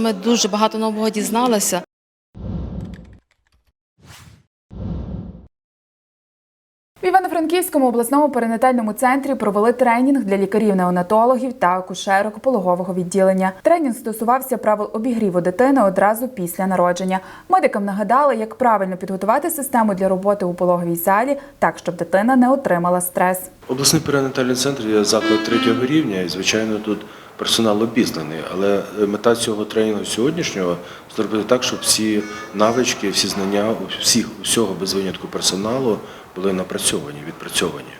Ми дуже багато нового дізналися. В Івано-Франківському обласному перинатальному центрі провели тренінг для лікарів-неонатологів та акушерок пологового відділення. Тренінг стосувався правил обігріву дитини одразу після народження. Медикам нагадали, як правильно підготувати систему для роботи у пологовій залі, так щоб дитина не отримала стрес. Обласний перинатальний центр є заклад третього рівня, і звичайно тут персонал обізнаний. Але мета цього тренінгу сьогоднішнього зробити так, щоб всі навички, всі знання всіх усього без винятку персоналу були напрацьовані, відпрацьовані.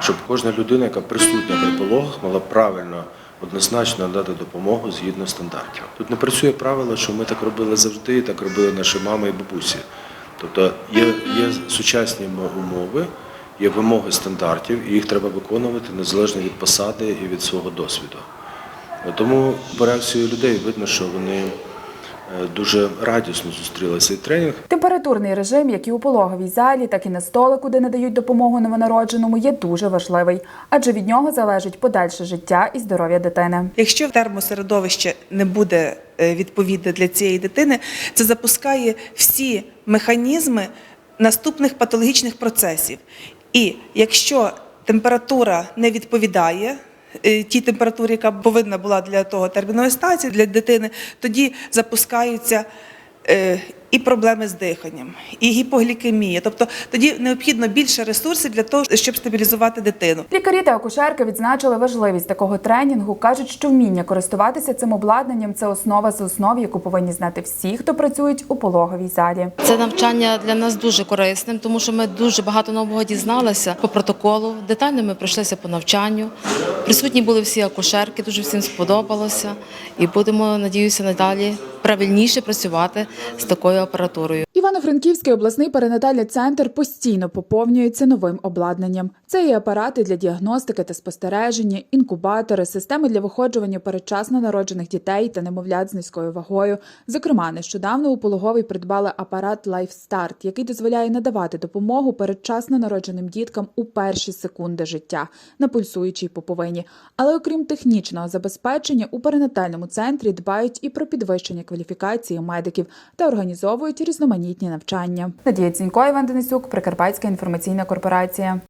Щоб кожна людина, яка присутня при пологах, мала правильно. Однозначно надати допомогу згідно стандартів. Тут не працює правило, що ми так робили завжди, так робили наші мами і бабусі. Тобто є, є сучасні умови, є вимоги стандартів, і їх треба виконувати незалежно від посади і від свого досвіду. Тому по реакції людей видно, що вони е, дуже радісно зустріли цей тренінг. Температурний режим, як і у пологовій залі, так і на столику, де надають допомогу новонародженому, є дуже важливий, адже від нього залежить подальше життя і здоров'я дитини. Якщо термосередовище не буде е, відповідне для цієї дитини, це запускає всі механізми наступних патологічних процесів. І якщо температура не відповідає е, тій температурі, яка повинна була для того термінової стації для дитини, тоді запускаються. І проблеми з диханням, і гіпоглікемія. Тобто тоді необхідно більше ресурсів для того, щоб стабілізувати дитину. Лікарі та акушерки відзначили важливість такого тренінгу. кажуть, що вміння користуватися цим обладнанням це основа з основ, яку повинні знати всі, хто працюють у пологовій залі. Це навчання для нас дуже корисним, тому що ми дуже багато нового дізналися по протоколу. Детально ми пройшлися по навчанню. Присутні були всі акушерки, дуже всім сподобалося. І будемо, надіюся, надалі правильніше працювати з такою апаратурою. Івано-Франківський обласний перинатальний центр постійно поповнюється новим обладнанням. Це і апарати для діагностики та спостереження, інкубатори, системи для виходжування передчасно народжених дітей та немовлят з низькою вагою. Зокрема, нещодавно у пологовий придбали апарат LifeStart, який дозволяє надавати допомогу передчасно народженим діткам у перші секунди життя на пульсуючій поповині. Але окрім технічного забезпечення, у перинатальному центрі дбають і про підвищення кваліфікації медиків та організовують різноманітні навчання. Надія Цінько, Іван Денисюк, Прикарпатська інформаційна корпорація.